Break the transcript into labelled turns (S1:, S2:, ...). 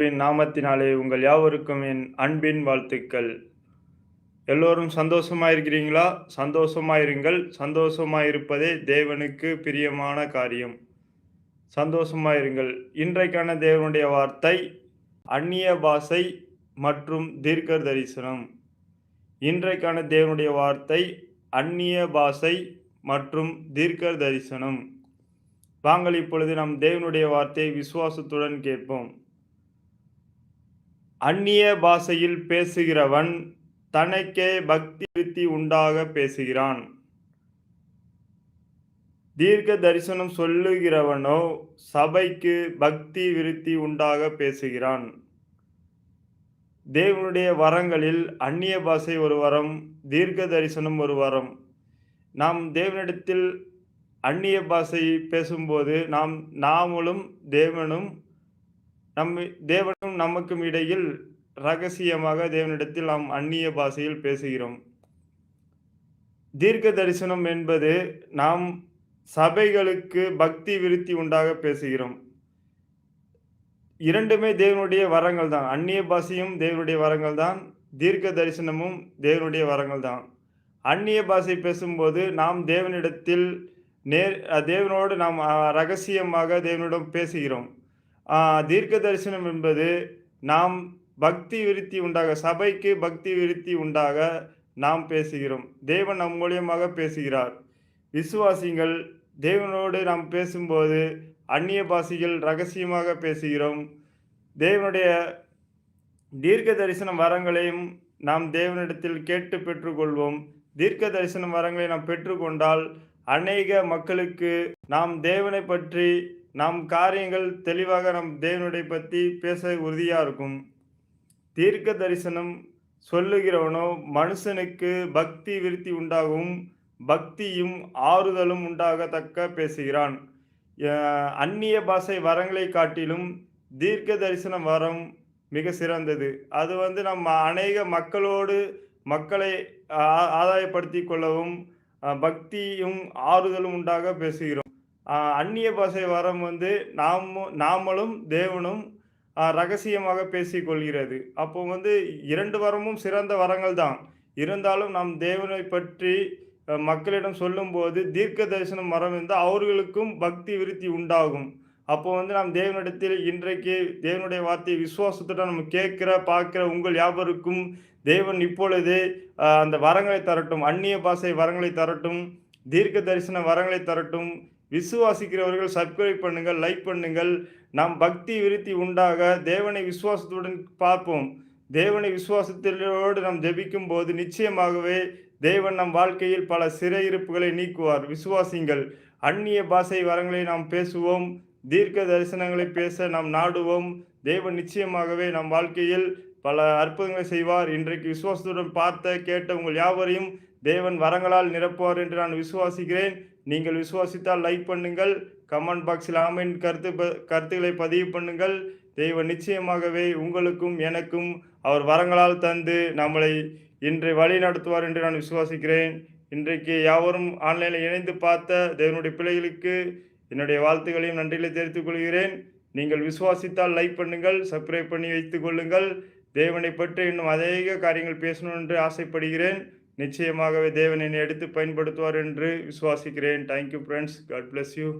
S1: இயேசுவின் நாமத்தினாலே உங்கள் யாவருக்கும் என் அன்பின் வாழ்த்துக்கள். எல்லோரும் சந்தோஷமா இருக்கிறீங்களா சந்தோஷமா இருங்கள் சந்தோஷமா இருப்பதே தேவனுக்கு பிரியமான காரியம். சந்தோஷமா இருங்கள் இன்றைக்கான தேவனுடைய வார்த்தை அந்நிய பாஷை மற்றும் தீர்க்க தரிசனம். இன்றைக்கான தேவனுடைய வார்த்தை அந்நிய பாஷை மற்றும் தீர்க்க தரிசனம். வாங்கள் இப்பொழுது நம் தேவனுடைய வார்த்தையை விசுவாசத்துடன் கேட்போம். அந்நிய பாஷையில் பேசுகிறவன் தனக்கே பக்தி விருத்தி உண்டாக பேசுகிறான். தீர்க்க தரிசனம் சொல்லுகிறவனோ சபைக்கு பக்தி விருத்தி உண்டாக பேசுகிறான். தேவனுடைய வரங்களில் அந்நிய பாஷை ஒரு வரம் தீர்க்க தரிசனம் ஒரு வரம். நாம் தேவனிடத்தில் அந்நிய பாஷை பேசும்போது நாம் நாமளும் தேவனும் நம் தேவனும் நமக்கும் இடையில் ரகசியமாக தேவனிடத்தில் நாம் அந்நிய பாஷையில் பேசுகிறோம். தீர்க்க தரிசனம் என்பது நாம் சபைகளுக்கு பக்தி விருத்தி உண்டாக பேசுகிறோம். இரண்டுமே தேவனுடைய வரங்கள் தான். அந்நிய பாஷையும் தேவனுடைய வரங்கள் தான். தீர்க்க தரிசனமும் தேவனுடைய வரங்கள் தான். அந்நிய பாஷை பேசும்போது நாம் தேவனிடத்தில் நேர் தேவனோடு நாம் ரகசியமாக தேவனிடம் பேசுகிறோம். தீர்க்க தரிசனம் என்பது நாம் பக்தி விருத்தி உண்டாக சபைக்கு பக்தி விருத்தி உண்டாக நாம் பேசுகிறோம். தேவன் நம் மூலியமாக பேசுகிறார். விசுவாசிகள் தேவனோடு நாம் பேசும்போது அந்நிய பாசிகள் ரகசியமாக பேசுகிறோம். தேவனுடைய தீர்க்க தரிசனம் வரங்களையும் நாம் தேவனிடத்தில் கேட்டு பெற்றுக்கொள்வோம். தீர்க்க தரிசனம் வரங்களை நாம் பெற்றுக்கொண்டால் அநேக மக்களுக்கு நாம் தேவனை பற்றி நம் காரியங்கள் தெளிவாக நம் தேவனுடைய பற்றி பேச உறுதியாக இருக்கும். தீர்க்க தரிசனம் சொல்லுகிறவனோ மனுஷனுக்கு பக்தி விருத்தி உண்டாகவும் பக்தியும் ஆறுதலும் உண்டாகத்தக்க பேசுகிறான். அந்நிய பாஷை வரங்களை காட்டிலும் தீர்க்க தரிசனம் வரம் மிக சிறந்தது. அது வந்து நம்ம அநேக மக்களோடு மக்களை ஆதாயப்படுத்தி கொள்ளவும் பக்தியும் ஆறுதலும் உண்டாக பேசுகிறோம். அந்நிய பாஷை வரம் வந்து நாம நாமளும் தேவனும் ரகசியமாக பேசிக்கொள்கிறது அப்போ வந்து இரண்டு வரமும் சிறந்த வரங்கள் தான். இருந்தாலும் நாம் தேவனை பற்றி மக்களிடம் சொல்லும்போது தீர்க்க தரிசனம் வரம் இருந்தால் அவர்களுக்கும் பக்தி விருத்தி உண்டாகும். அப்போ வந்து நாம் தேவனிடத்தில் இன்றைக்கு தேவனுடைய வார்த்தையை விசுவாசத்துடன் நம்ம கேட்கிற பார்க்கிற உங்கள் யாவருக்கும் தேவன் இப்பொழுது அந்த வரங்களை தரட்டும் அந்நிய பாஷை வரங்களை தரட்டும் தீர்க்க தரிசன வரங்களை தரட்டும். விசுவாசிக்கிறவர்கள் சப்ஸ்கிரைப் பண்ணுங்கள் லைக் பண்ணுங்கள். நாம் பக்தி விருத்தி உண்டாக தேவனை விசுவாசத்துடன் பார்ப்போம். தேவனை விசுவாசத்திலோடு நாம் ஜெபிக்கும் போது நிச்சயமாகவே தேவன் நம் வாழ்க்கையில் பல சிறையிருப்புகளை நீக்குவார். விசுவாசிங்கள். அந்நிய பாஷை வரங்களை நாம் பேசுவோம். தீர்க்க தரிசனங்களை பேச நாம் நாடுவோம். தேவன் நிச்சயமாகவே நம் வாழ்க்கையில் பல அற்புதங்களை செய்வார். இன்றைக்கு விசுவாசத்துடன் பார்த்த கேட்ட உங்கள் யாவரையும் தேவன் வரங்களால் நிரப்புவார் என்று நான் விசுவாசிக்கிறேன். நீங்கள் விசுவாசித்தால் லைக் பண்ணுங்கள். கமெண்ட் பாக்ஸில் ஆமின் கருத்து கருத்துக்களை பதிவு பண்ணுங்கள். தெய்வம் நிச்சயமாகவே உங்களுக்கும் எனக்கும் அவர் வரங்களால் தந்து நம்மளை இன்று வழி நடத்துவார் என்று நான் விசுவாசிக்கிறேன். இன்றைக்கு யாவரும் ஆன்லைனில் இணைந்து பார்த்த தேவனுடைய பிள்ளைகளுக்கு என்னுடைய வாழ்த்துக்களையும் நன்றிகளை தெரிவித்துக் கொள்கிறேன். நீங்கள் விசுவாசித்தால் லைக் பண்ணுங்கள் சப்ஸ்கிரைப் பண்ணி வைத்துக் கொள்ளுங்கள். தேவனை பற்றி இன்னும் அதிக காரியங்கள் பேசணும் என்று ஆசைப்படுகிறேன். நிச்சயமாகவே தேவன் என்னை எடுத்து பயன்படுத்துவார் என்று விசுவாசிக்கிறேன். Thank you friends god bless you